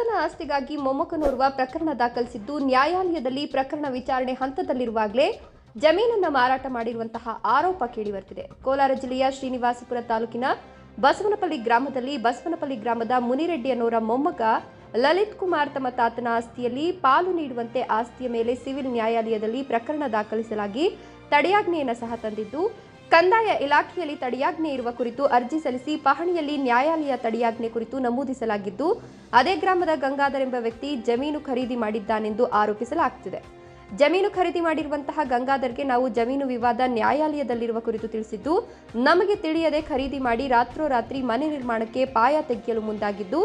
ಆಸ್ತಿಗಾಗಿ ಮೊಮ್ಮಕ್ಕನೋರ್ವ ಪ್ರಕರಣ ದಾಖಲಿಸಿದ್ದು ನ್ಯಾಯಾಲಯದಲ್ಲಿ ಪ್ರಕರಣ ವಿಚಾರಣೆ ಹಂತದಲ್ಲಿರುವಾಗಲೇ ಜಮೀನನ್ನು ಮಾರಾಟ ಮಾಡಿರುವಂತಹ ಆರೋಪ ಕೇಳಿಬರ್ತಿದೆ. ಕೋಲಾರ ಜಿಲ್ಲೆಯ ಶ್ರೀನಿವಾಸಪುರ ತಾಲೂಕಿನ ಬಸವನಪಲ್ಲಿ ಗ್ರಾಮದಲ್ಲಿ ಬಸವನಪಲ್ಲಿ ಗ್ರಾಮದ ಮುನಿರೆಡ್ಡಿ ಅನ್ನೋರ ಮೊಮ್ಮಗ ಲಲಿತ್ ಕುಮಾರ್ ತಮ್ಮ ತಾತನ ಆಸ್ತಿಯಲ್ಲಿ ಪಾಲು ನೀಡುವಂತೆ ಆಸ್ತಿಯ ಮೇಲೆ ಸಿವಿಲ್ ನ್ಯಾಯಾಲಯದಲ್ಲಿ ಪ್ರಕರಣ ದಾಖಲಿಸಲಾಗಿ ತಡೆಯಾಜ್ಞೆಯನ್ನು ಸಹ ತಂದಿದ್ದು ಕಂದಾಯ ಇಲಾಖೆಯಲ್ಲಿ ತಡೆಯಾಜ್ಞೆ ಇರುವ ಕುರಿತು ಅರ್ಜಿ ಸಲ್ಲಿಸಿ ಪಹಣಿಯಲ್ಲಿ ನ್ಯಾಯಾಲಯ ತಡೆಯಾಜ್ಞೆ ಕುರಿತು ನಮೂದಿಸಲಾಗಿದ್ದು, ಅದೇ ಗ್ರಾಮದ ಗಂಗಾಧರ್ ಎಂಬ ವ್ಯಕ್ತಿ ಜಮೀನು ಖರೀದಿ ಮಾಡಿದ್ದಾನೆಂದು ಆರೋಪಿಸಲಾಗುತ್ತಿದೆ ಜಮೀನು ಖರೀದಿ ಮಾಡಿರುವಂತಹ ಗಂಗಾಧರ್ಗೆ ನಾವು ಜಮೀನು ವಿವಾದ ನ್ಯಾಯಾಲಯದಲ್ಲಿರುವ ಕುರಿತು ತಿಳಿಸಿದ್ದು, ನಮಗೆ ತಿಳಿಯದೆ ಖರೀದಿ ಮಾಡಿ ರಾತ್ರೋರಾತ್ರಿ ಮನೆ ನಿರ್ಮಾಣಕ್ಕೆ ಪಾಯ ತೆಗೆಯಲು ಮುಂದಾಗಿದ್ದು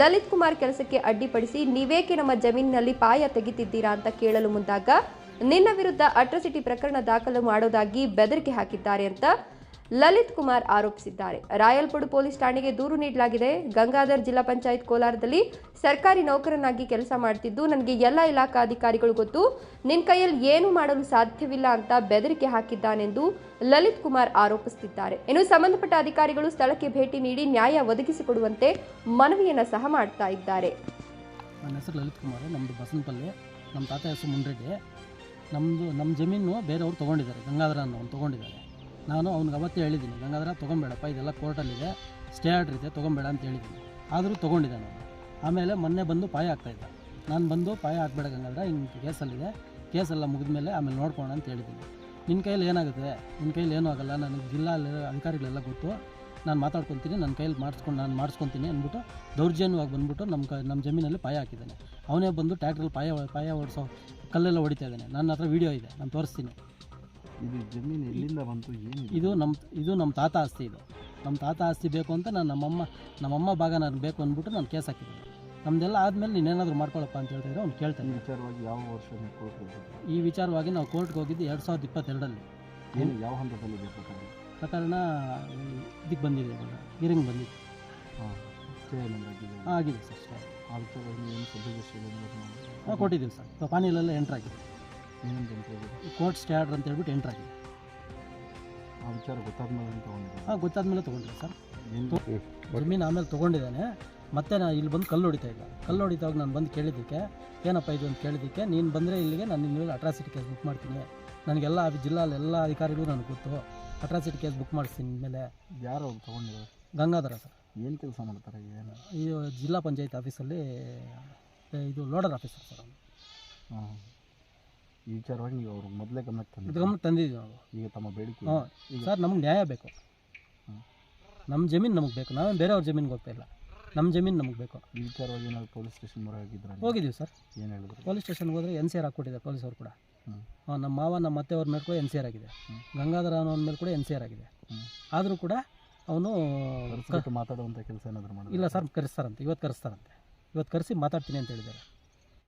ಲಲಿತ್ ಕುಮಾರ್ ಕೆಲಸಕ್ಕೆ ಅಡ್ಡಿಪಡಿಸಿ ನೀವೇಕೆ ನಮ್ಮ ಜಮೀನಿನಲ್ಲಿ ಪಾಯ ತೆಗಿತಿದ್ದೀರಾ ಅಂತ ಕೇಳಲು ಮುಂದಾಗ ನಿನ್ನ ವಿರುದ್ಧ ಅಟ್ರಾಸಿಟಿ ಪ್ರಕರಣ ದಾಖಲು ಮಾಡೋದಾಗಿ ಬೆದರಿಕೆ ಹಾಕಿದ್ದಾರೆ ಅಂತ ಲಲಿತ್ ಕುಮಾರ್ ಆರೋಪಿಸಿದ್ದಾರೆ. ರಾಯಲ್ಪುಡು ಪೊಲೀಸ್ ಠಾಣೆಗೆ ದೂರು ನೀಡಲಾಗಿದೆ. ಗಂಗಾಧರ್ ಜಿಲ್ಲಾ ಪಂಚಾಯತ್ ಕೋಲಾರದಲ್ಲಿ ಸರ್ಕಾರಿ ನೌಕರನಾಗಿ ಕೆಲಸ ಮಾಡ್ತಿದ್ದು, ನನಗೆ ಎಲ್ಲ ಇಲಾಖಾ ಅಧಿಕಾರಿಗಳು ಗೊತ್ತು. ನಿನ್ನ ಕೈಯಲ್ಲಿ ಏನು ಮಾಡಲು ಸಾಧ್ಯವಿಲ್ಲ ಅಂತ ಬೆದರಿಕೆ ಹಾಕಿದ್ದಾನೆಂದು ಲಲಿತ್ ಕುಮಾರ್ ಆರೋಪಿಸುತ್ತಿದ್ದಾರೆ. ಇನ್ನು ಸಂಬಂಧಪಟ್ಟ ಅಧಿಕಾರಿಗಳು ಸ್ಥಳಕ್ಕೆ ಭೇಟಿ ನೀಡಿ ನ್ಯಾಯ ಒದಗಿಸಿಕೊಡುವಂತೆ ಮನವಿಯನ್ನು ಸಹ ಮಾಡ್ತಾ ಇದ್ದಾರೆ. ನನ್ನ ಹೆಸರು ಲಲಿತ್ ಕುಮಾರ್ ನಮ್ಮದು ಬಸನಪಲ್ಲಿ ನಮ್ಮ ತಾತ ಹೆಸರು ಮುಂಡ್ರೆಡ್ಡಿ ನಮ್ಮದು ನಮ್ಮ ಜಮೀನು ಬೇರೆಯವ್ರು ತೊಗೊಂಡಿದ್ದಾರೆ, ಗಂಗಾಧರ ಅವ್ನು ತೊಗೊಂಡಿದ್ದಾರೆ. ನಾನು ಅವ್ನಿಗೆ ಅವತ್ತೇ ಹೇಳಿದ್ದೀನಿ, ಗಂಗಾಧರ ತೊಗೊಂಬೇಡಪ್ಪ, ಇದೆಲ್ಲ ಕೋರ್ಟಲ್ಲಿದೆ, ಸ್ಟೇ ಆರ್ಡ್ರ್ ಇದೆ, ತೊಗೊಂಬೇಡ ಅಂತ ಹೇಳಿದ್ದೀನಿ. ಆದರೂ ತೊಗೊಂಡಿದ್ದಾನೆ ನಾನು. ಆಮೇಲೆ ಮೊನ್ನೆ ಬಂದು ಪಾಯ ಆಗ್ತಾಯಿದ್ದ ನಾನು ಬಂದು ಪಾಯ ಹಾಕ್ಬೇಡ ಗಂಗಾಧರ, ಹಿಂಗೆ ಕೇಸಲ್ಲಿದೆ. ಕೇಸೆಲ್ಲ ಮುಗಿದ್ಮೇಲೆ ಆಮೇಲೆ ನೋಡ್ಕೋಣ ಅಂತ ಹೇಳಿದ್ದೀನಿ. ನಿನ್ನ ಕೈಯಲ್ಲಿ ಏನಾಗುತ್ತೆ? ನಿನ್ನ ಕೈಯಲ್ಲಿ ಏನೂ ಆಗಲ್ಲ, ನನಗೆ ಜಿಲ್ಲಾ ಅಧಿಕಾರಿಗಳೆಲ್ಲ ಗೊತ್ತು. ನಾನು ಮಾತಾಡ್ಕೊತೀನಿ ನನ್ನ ಕೈಯಲ್ಲಿ ಮಾಡಿಸ್ಕೊಂಡು, ನಾನು ಮಾಡಿಸ್ಕೊತೀನಿ ಅಂದ್ಬಿಟ್ಟು ದೌರ್ಜನ್ಯವಾಗಿ ಬಂದ್ಬಿಟ್ಟು ನಮ್ಮ ಕ ನಮ್ಮ ಜಮೀನಲ್ಲಿ ಪಾಯ ಹಾಕಿದ್ದಾನೆ. ಅವನೇ ಬಂದು ಟ್ಯಾಕ್ಟ್ರಲ್ಲಿ ಪಾಯ ಪಾಯ ಓಡಿಸೋ ಕಲ್ಲೆಲ್ಲ ಹೊಡಿತಾ ಇದ್ದಾನೆ. ನನ್ನ ಹತ್ರ ವಿಡಿಯೋ ಇದೆ ನಾನು ತೋರಿಸ್ತೀನಿ. ಇದು ಜಮೀನು ಎಲ್ಲಿಂದ ಬಂತು ಏನು ಇದು ನಮ್ಮ ಇದು ನಮ್ಮ ತಾತ ಆಸ್ತಿ ಇದು. ನಮ್ಮ ತಾತ ಆಸ್ತಿ ಬೇಕು ಅಂತ ನಾನು ನಮ್ಮಮ್ಮ ನಮ್ಮಮ್ಮ ಭಾಗ ನಾನು ಬೇಕು ಅಂದ್ಬಿಟ್ಟು ನಾನು ಕೇಸ್ ಹಾಕಿದ್ದೀನಿ. ನಮ್ದೆಲ್ಲ ಆದಮೇಲೆ ನೀನೇನಾದರೂ ಮಾಡ್ಕೊಳಪ್ಪ ಅಂತ ಹೇಳ್ತಿದ್ರೆ ಅವ್ನು ಈ ಕೇಳ್ತಾನೆ ವಿಚಾರವಾಗಿ ಯಾವ ವರ್ಷ ನೀವು ಕೋರ್ಟ್ ಹೋಗಿದ್ದು? ಈ ವಿಚಾರವಾಗಿ ನಾವು ಕೋರ್ಟ್ಗೆ ಹೋಗಿದ್ದು ಎರಡು ಸಾವಿರದ ಇಪ್ಪತ್ತೆರಡರಲ್ಲಿ. ಏನು ಯಾವ ಹಂತದಲ್ಲಿ ಪ್ರಕರಣ? ಪ್ರಕರಣ ಇದಕ್ಕೆ ಬಂದಿದೆ ಇವಾಗ ಹಿರಿಂಗ್ ಬಂದಿದೆ. ಆಗಿದೆ ಸರ್ ಸಬ್ಜೆಕ್ಟ್ ಹಾಂ ಕೊಟ್ಟಿದ್ದೀವಿ ಸರ್. ಸೊ ಪಾನಿಲೆಲ್ಲ ಎಂಟ್ರ್ ಆಗಿದೆ. ಏನೇನು ಬಂತು ಕೋರ್ಟ್ ಸ್ಟ್ಯಾಡ್ ಅಂತ ಹೇಳ್ಬಿಟ್ಟು ಎಂಟ್ರ್ ಆಗಿದೆ. ಆ ವಿಚಾರ ಗೊತ್ತಾದ್ಮೇಲೆ ತೊಗೊಂಡಿದ್ದೆ. ಹಾಂ ಗೊತ್ತಾದ್ಮೇಲೆ ತೊಗೊಂಡ್ರಿ ಸರ್. ಜಮೀನು ಆಮೇಲೆ ತೊಗೊಂಡಿದ್ದಾನೆ. ಮತ್ತೆ ನಾನು ಇಲ್ಲಿ ಬಂದು ಕಲ್ಲು ಹೊಡಿತಾ ಇದ್ದೆ. ಕಲ್ಲು ಹೊಡಿತಾವಾಗ ನಾನು ಬಂದು ಕೇಳಿದ್ದಕ್ಕೆ ಏನಪ್ಪ ಇದು ಅಂತ ಕೇಳಿದ್ದಕ್ಕೆ ನೀನು ಬಂದರೆ ಇಲ್ಲಿಗೆ ನಾನು ನಿನ್ನ ಮೇಲೆ ಅಟ್ರಾಸಿಟಿ ಕೇಸ್ ಬುಕ್ ಮಾಡ್ತೀನಿ. ನನಗೆಲ್ಲ ಆ ಜಿಲ್ಲಾ ಎಲ್ಲ ಅಧಿಕಾರಿಗಳು ನನಗೆ ಗೊತ್ತು. ಅಟ್ರಾಸಿಟಿ ಕೇಸ್ ಬುಕ್ ಮಾಡಿಸ್ತೀನಿ ಮೇಲೆ ಯಾರು ತೊಗೊಂಡಿದ್ದಾರೆ ಗಂಗಾಧರ ಸರ್. ಏನು ಕೆಲಸ ಮಾಡ್ತಾರೆ ಏನು? ಇದು ಜಿಲ್ಲಾ ಪಂಚಾಯತ್ ಆಫೀಸಲ್ಲಿ ಏ, ಇದು ಲೋಡರ್ ಆಫೀಸರ್ ಸರ್ ಅವ್ನು. ಹಾಂ. ಈ ವಿಚಾರವಾಗಿ ನೀವು ಅವ್ರಿಗೆ ಮೊದಲೇ ಗಮನಕ್ಕೆ ಇದು ಗಮನಕ್ಕೆ ತಂದಿದ್ದೀವಿ ನಾವು ಈಗ ತಮ್ಮ ಬೇಡಿಕೆ ಹಾಂ. ಸರ್ ನಮಗೆ ನ್ಯಾಯ ಬೇಕು. ನಮ್ಮ ಜಮೀನು ನಮಗೆ ಬೇಕು. ನಾವೇನು ಬೇರೆಯವ್ರ ಜಮೀನಿಗೆ ಹೋಗ್ತಾ ಇಲ್ಲ. ನಮ್ಮ ಜಮೀನು ನಮಗೆ ಬೇಕು. ಈ ವಿಚಾರವಾಗಿ ಏನಾದ್ರು ಪೊಲೀಸ್ ಸ್ಟೇಷನ್ ಮೊರೆ ಹೋಗಿದ್ರೆ ಹೋಗಿದ್ದೀವಿ ಸರ್. ಏನು ಹೇಳಿದ್ರು? ಪೊಲೀಸ್ ಸ್ಟೇಷನ್ಗೆ ಹೋದರೆ ಎನ್ ಸಿ ಆರ್ ಹಾಕ್ಕೊಟ್ಟಿದ್ದಾರೆ ಪೊಲೀಸವ್ರು ಕೂಡ. ಹ್ಞೂ ನಮ್ಮ ಮಾವ ನಮ್ಮ ಅತ್ತೆಯವ್ರ ಮೇಲೆ ಕೂಡ ಎನ್ ಸಿ ಆರ್ ಆಗಿದೆ. ಹ್ಮ್. ಗಂಗಾಧರ ಅನ್ನೋ ಮೇಲೆ ಕೂಡ ಎನ್ ಸಿ ಆರ್ ಆಗಿದೆ. ಆದರೂ ಕೂಡ ಅವನು ಮಾತಾಡುವಂಥ ಕೆಲಸ ಏನಾದರೂ ಮಾಡಿ ಇಲ್ಲ ಸರ್ ಕರೆಸ್ತಾರಂತೆ. ಇವತ್ತು ಕರೆಸ್ತಾರಂತೆ. ಇವತ್ತು ಕರೆಸಿ ಮಾತಾಡ್ತೀನಿ ಅಂತ ಹೇಳಿದ್ದಾರೆ.